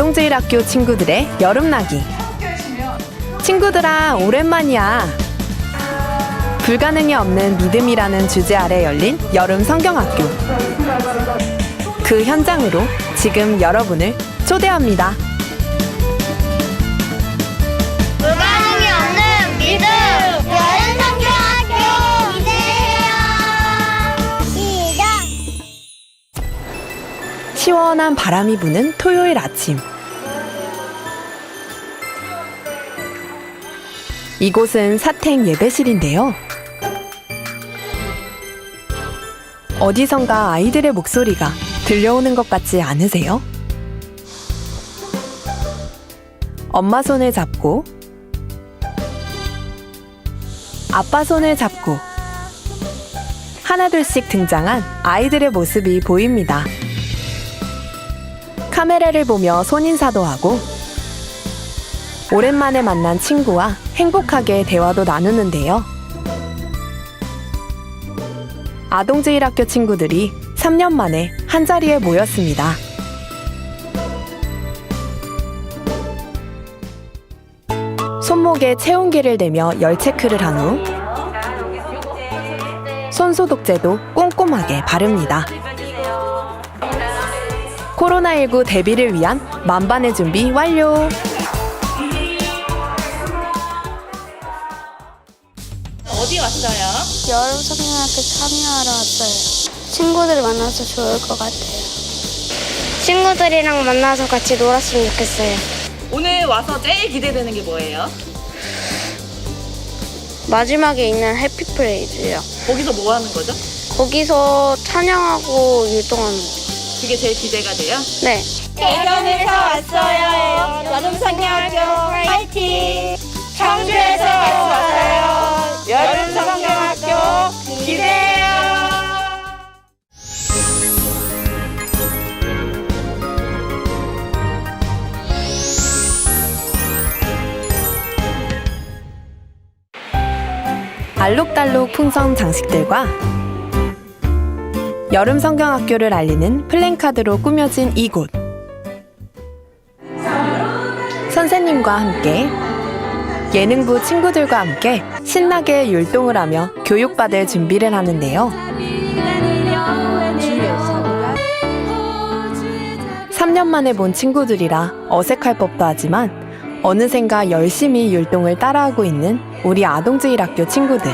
아동제일학교 친구들의 여름나기. 친구들아, 오랜만이야. 불가능이 없는 믿음이라는 주제 아래 열린 여름 성경학교. 그 현장으로 지금 여러분을 초대합니다. 불가능이 없는 믿음 여름 성경학교 기대해요 시작 시원한 바람이 부는 토요일 아침. 이곳은 사택 예배실인데요. 어디선가 아이들의 목소리가 들려오는 것 같지 않으세요? 엄마 손을 잡고, 아빠 손을 잡고, 하나둘씩 등장한 아이들의 모습이 보입니다. 카메라를 보며 손인사도 하고 오랜만에 만난 친구와 행복하게 대화도 나누는데요. 아동제일학교 친구들이 3년 만에 한자리에 모였습니다. 손목에 체온계를 대며 열 체크를 한 후 손소독제도 꼼꼼하게 바릅니다. 코로나19 대비를 위한 만반의 준비 완료! 여름 성경학교 참여하러 왔어요 친구들 만나서 좋을 것 같아요 친구들이랑 만나서 같이 놀았으면 좋겠어요 오늘 와서 제일 기대되는 게 뭐예요? 마지막에 있는 해피 프레이즈요 거기서 뭐 하는 거죠? 거기서 찬양하고 율동하는 거 그게 제일 기대가 돼요? 네. 대전에서 왔어요. 여름 성경학교 파이팅! 청주에서 왔어요. 여름 성 알록달록 풍선 장식들과 여름 성경학교를 알리는 플랜카드로 꾸며진 이곳. 선생님과 함께 예능부 친구들과 함께 신나게 율동을 하며 교육받을 준비를 하는데요. 3년 만에 본 친구들이라 어색할 법도 하지만 어느샌가 열심히 율동을 따라하고 있는 우리 아동제일학교 친구들.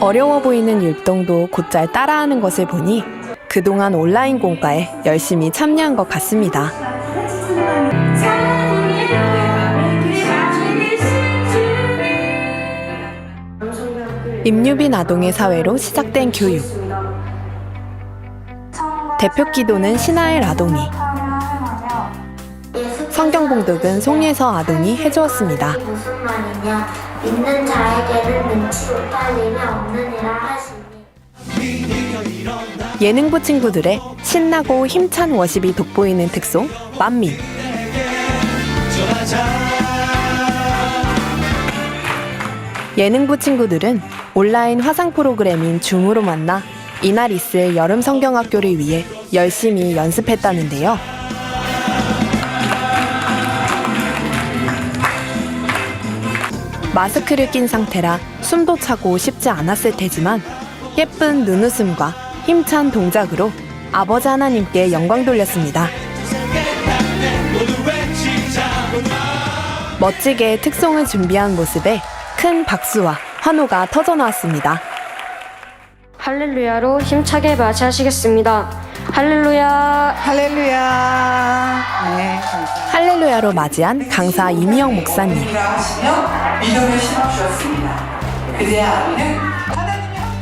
어려워 보이는 율동도 곧잘 따라하는 것을 보니 그동안 온라인 공과에 열심히 참여한 것 같습니다. 임유빈 아동의 사회로 시작된 교육. 대표 기도는 신하엘 아동이. 성경 봉독은 송예서 아동이 해주었습니다. 무슨 말이냐 믿는 자에게는 능치 못할 일이 없느니라 하시니 예능부 친구들의 신나고 힘찬 워십이 돋보이는 특송 만미. 예능부 친구들은 온라인 화상 프로그램인 줌으로 만나 이날 있을 여름 성경학교를 위해 열심히 연습했다는데요. 마스크를 낀 상태라 숨도 차고 쉽지 않았을 테지만 예쁜 눈웃음과 힘찬 동작으로 아버지 하나님께 영광 돌렸습니다. 멋지게 특송을 준비한 모습에 큰 박수와 환호가 터져나왔습니다. 할렐루야로 힘차게 맞이하시겠습니다. 할렐루야. 할렐루야. 네, 감사합니다. 할렐루야로 맞이한 강사 이미영 목사님. 믿음을 심어주셨습니다. 그제 아비는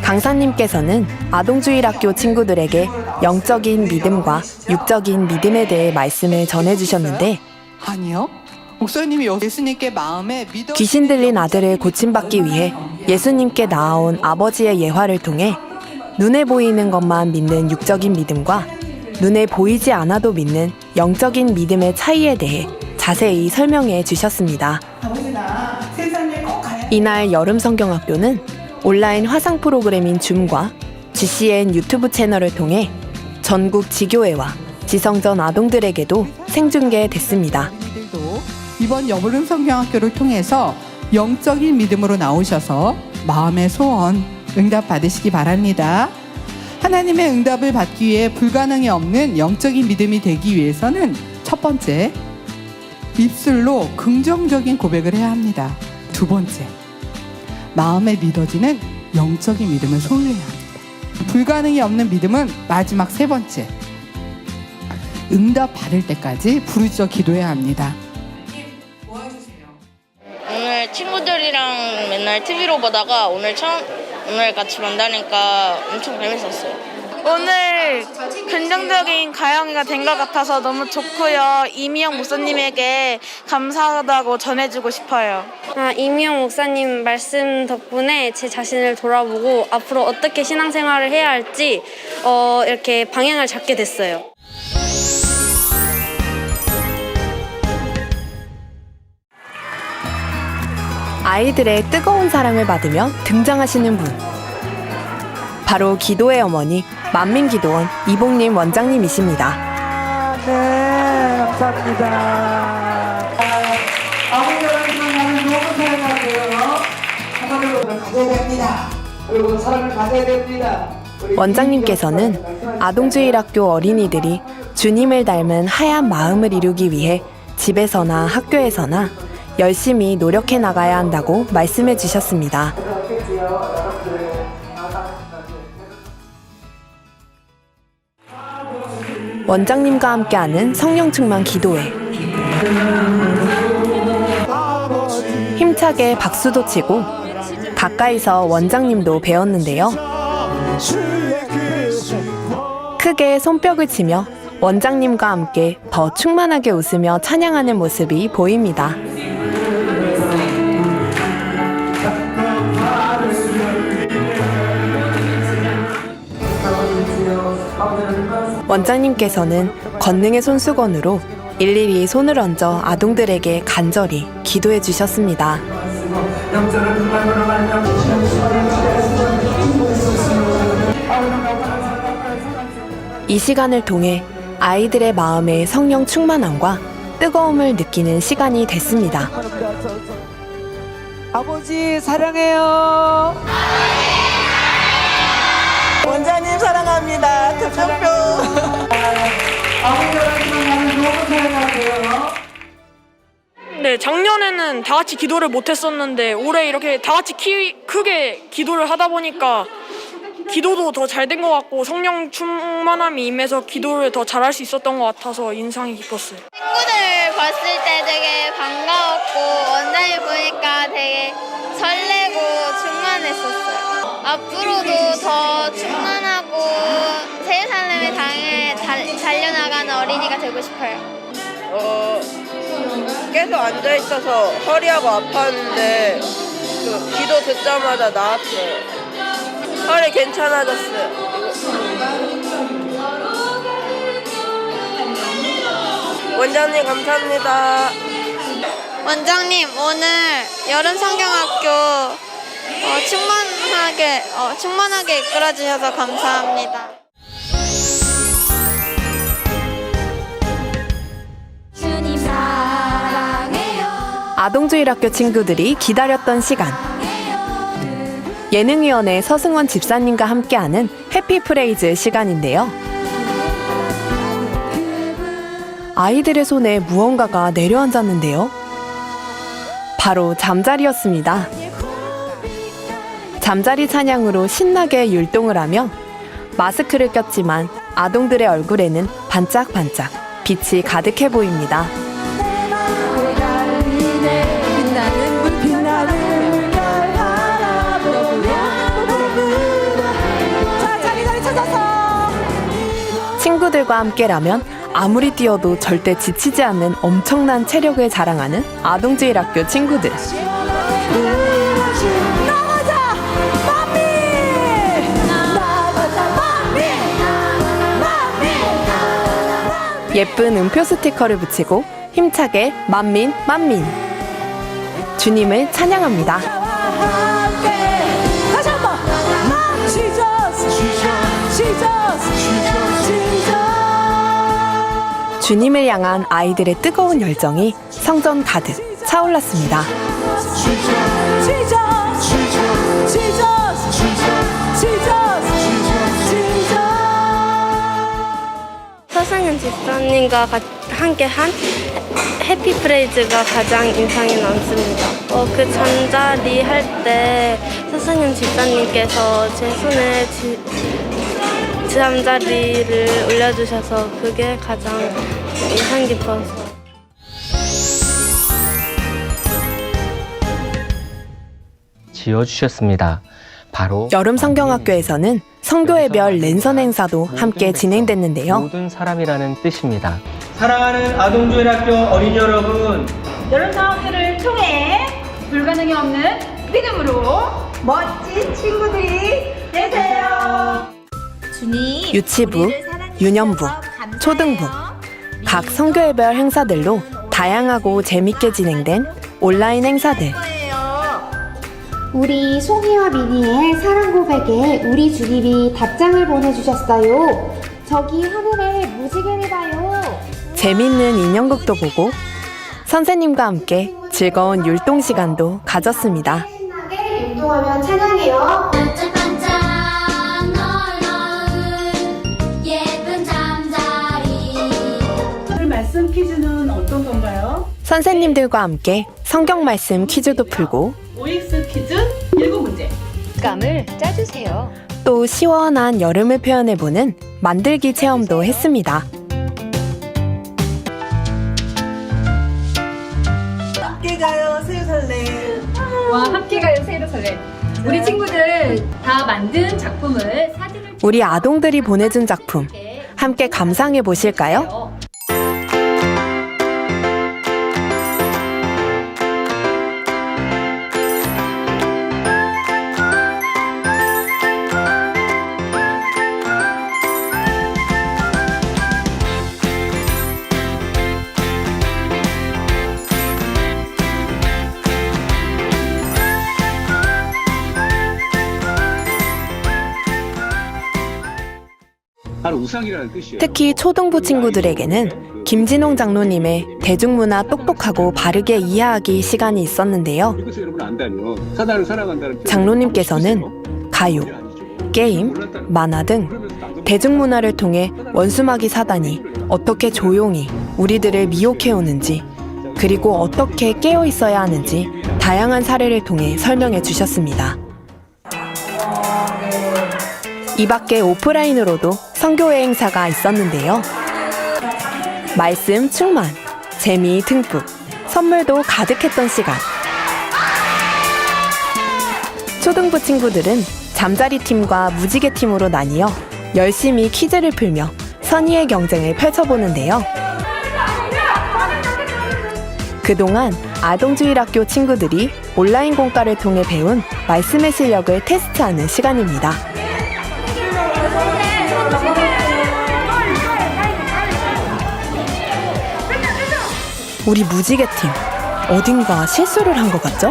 강사님께서는 아동주일학교 친구들에게 영적인 믿음과 육적인 믿음에 대해 말씀을 전해주셨는데 아니요. 목사님이 예수님께 마음에 믿어 귀신 들린 아들을 고침받기 위해 예수님께 나아온 아버지의 예화를 통해 눈에 보이는 것만 믿는 육적인 믿음과 눈에 보이지 않아도 믿는 영적인 믿음의 차이에 대해 자세히 설명해 주셨습니다. 이날 여름 성경학교는 온라인 화상 프로그램인 줌과 GCN 유튜브 채널을 통해 전국 지교회와 지성전 아동들에게도 생중계됐습니다. 이번 여름 성경학교를 통해서 영적인 믿음으로 나오셔서 마음의 소원 응답 받으시기 바랍니다. 하나님의 응답을 받기 위해 불가능이 없는 영적인 믿음이 되기 위해서는 첫 번째, 입술로 긍정적인 고백을 해야 합니다. 두 번째, 마음에 믿어지는 영적인 믿음을 소유해야 합니다. 불가능이 없는 믿음은 마지막 세 번째, 응답 받을 때까지 부르짖어 기도해야 합니다. 오늘 친구들이랑 맨날 TV로 보다가 오늘 처음 오늘 같이 만나니까 엄청 재밌었어요. 오늘 긍정적인 가영이가 된 것 같아서 너무 좋고요. 이미영 목사님에게 감사하다고 전해주고 싶어요. 아, 이미영 목사님 말씀 덕분에 제 자신을 돌아보고 앞으로 어떻게 신앙생활을 해야 할지 어, 이렇게 방향을 잡게 됐어요. 아이들의 뜨거운 사랑을 받으며 등장하시는 분. 바로 기도의 어머니 만민기도원 이봉님 원장님이십니다. 네, 감사합니다. 아버지가 생각하는 좋은 사랑하세요. 하나님을 가져야 됩니다. 그리고 사랑을 가져야 됩니다. 우리 원장님께서는 아동주일학교 어린이들이 주님을 닮은 하얀 마음을 이루기 위해 집에서나 학교에서나 열심히 노력해 나가야 한다고 말씀해 주셨습니다. 원장님과 함께하는 성령 충만 기도회. 힘차게 박수도 치고 가까이서 원장님도 배웠는데요. 크게 손뼉을 치며 원장님과 함께 더 충만하게 웃으며 찬양하는 모습이 보입니다. 원장님께서는 권능의 손수건으로 일일이 손을 얹어 아동들에게 간절히 기도해 주셨습니다. 이 시간을 통해 아이들의 마음의 성령 충만함과 뜨거움을 느끼는 시간이 됐습니다. 아버지 사랑해요. 원장님 사랑합니다. 작년에는 다 같이 기도를 못 했었는데 올해 이렇게 다 같이 키, 크게 기도를 하다 보니까 기도도 더 잘 된 것 같고 성령 충만함이 임해서 기도를 더 잘할 수 있었던 것 같아서 인상이 깊었어요. 친구들 봤을 때 되게 반가웠고 원장님 보니까 되게 설레고 충만했었어요. 앞으로도 더 충만하고 세상을 향해 달, 달려나가는 어린이가 되고 싶어요. 어, 계속 앉아 있어서 허리하고 아팠는데 그 기도 듣자마자 나았어요. 허리 괜찮아졌어요. 원장님 감사합니다. 원장님 오늘 여름 성경학교 어, 충만하게 어, 충만하게 이끌어 주셔서 감사합니다. 아동주일학교 친구들이 기다렸던 시간. 예능위원회 서승원 집사님과 함께하는 해피프레이즈 시간인데요. 아이들의 손에 무언가가 내려앉았는데요. 바로 잠자리였습니다. 잠자리 찬양으로 신나게 율동을 하며 마스크를 꼈지만 아동들의 얼굴에는 반짝반짝 빛이 가득해 보입니다. 친구들과 함께라면 아무리 뛰어도 절대 지치지 않는 엄청난 체력을 자랑하는 아동주일학교 친구들. 예쁜 음표 스티커를 붙이고 힘차게 만민 만민. 주님을 찬양합니다. 다시 한 번. Jesus, Jesus, Jesus, Jesus. 주님을 향한 아이들의 뜨거운 열정이 성전 가득 차올랐습니다. 서상현 집사님과 가- 함께 한 해피 프레이즈가 가장 인상에 남습니다. 어, 그 잠자리 할 때 서상현 집사님께서 제 손에 지, 잠자리를 올려주셔서 그게 가장 인상 깊었어요. 지어주셨습니다. 바로 여름 성경학교에서는 성교의 별 랜선 행사도 함께 진행됐는데요. 모든 사람이라는 뜻입니다. 사랑하는 아동조일학교 어린이 여러분, 여름방학회를 통해 불가능이 없는 믿음으로 멋진 친구들이 되세요. 주님, 유치부, 유년부. 초등부 각 성교의별 행사들로 다양하고 재밌게 진행된 온라인 행사들 우리 송이와 미니의 사랑 고백에 우리 주님이 답장을 보내주셨어요. 저기 하늘에 무지개를 봐요. 재밌는 인형극도 보고 선생님과 함께 즐거운 율동 시간도 가졌습니다. 신나게 운동하면 찬양해요. 오늘 퀴즈는 어떤 건가요? 선생님들과 함께 성경 말씀 퀴즈도 풀고 OX 퀴즈 7문제. 감을 짜주세요. 또 시원한 여름을 표현해보는 만들기 체험도 했습니다. 함께 가요, 새우살래. 와, 함께 가요, 새로 설레. 우리 친구들 다 만든 작품을 사진을 우리 아동들이 보내준 작품 함께 감상해 보실까요? 특히 초등부 친구들에게는 김진홍 장로님의 대중문화 똑똑하고 바르게 이해하기 시간이 있었는데요. 장로님께서는 가요, 게임, 만화 등 대중문화를 통해 원수마귀 사단이 어떻게 조용히 우리들을 미혹해오는지 그리고 어떻게 깨어 있어야 하는지 다양한 사례를 통해 설명해 주셨습니다. 이 밖에 오프라인으로도 성교회 행사가 있었는데요. 말씀 충만, 재미 듬뿍, 선물도 가득했던 시간. 초등부 친구들은 잠자리 팀과 무지개 팀으로 나뉘어 열심히 퀴즈를 풀며 선의의 경쟁을 펼쳐보는데요. 그동안 아동주일학교 친구들이 온라인 공과를 통해 배운 말씀의 실력을 테스트하는 시간입니다. 우리 무지개팀 어딘가 실수를 한 것 같죠?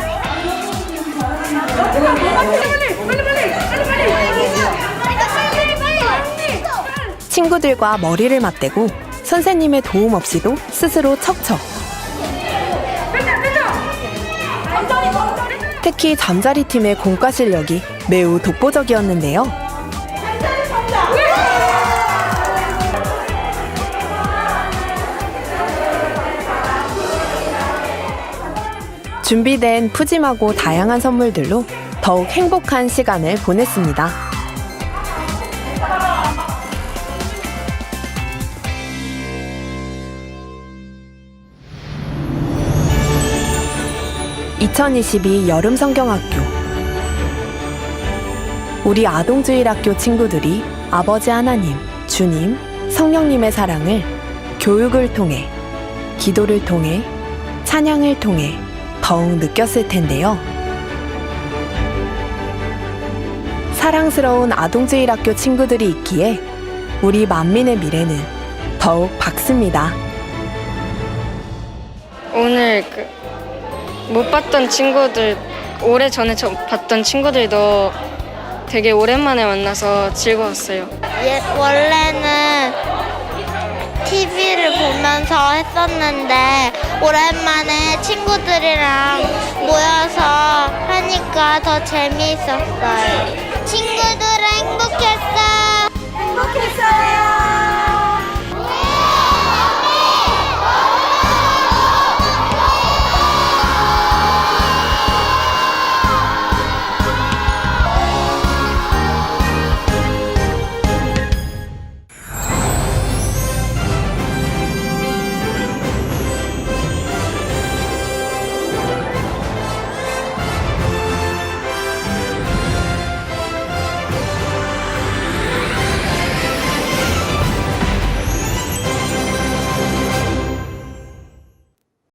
친구들과 머리를 맞대고 선생님의 도움 없이도 스스로 척척. 특히 잠자리 팀의 공과 실력이 매우 독보적이었는데요. 준비된 푸짐하고 다양한 선물들로 더욱 행복한 시간을 보냈습니다. (2022) 여름 성경학교 우리 아동주일학교 친구들이 아버지 하나님, 주님, 성령님의 사랑을 교육을 통해, 기도를 통해, 찬양을 통해 더욱 느꼈을 텐데요. 사랑스러운 아동주일학교 친구들이 있기에 우리 만민의 미래는 더욱 밝습니다. 오늘 그 못 봤던 친구들 오래 전에 저 봤던 친구들도 되게 오랜만에 만나서 즐거웠어요. 예, 원래는 TV를 보면서 했었는데 오랜만에 친구들이랑 모여서 하니까 더 재미있었어요. 친구들 행복했어. 행복했어요.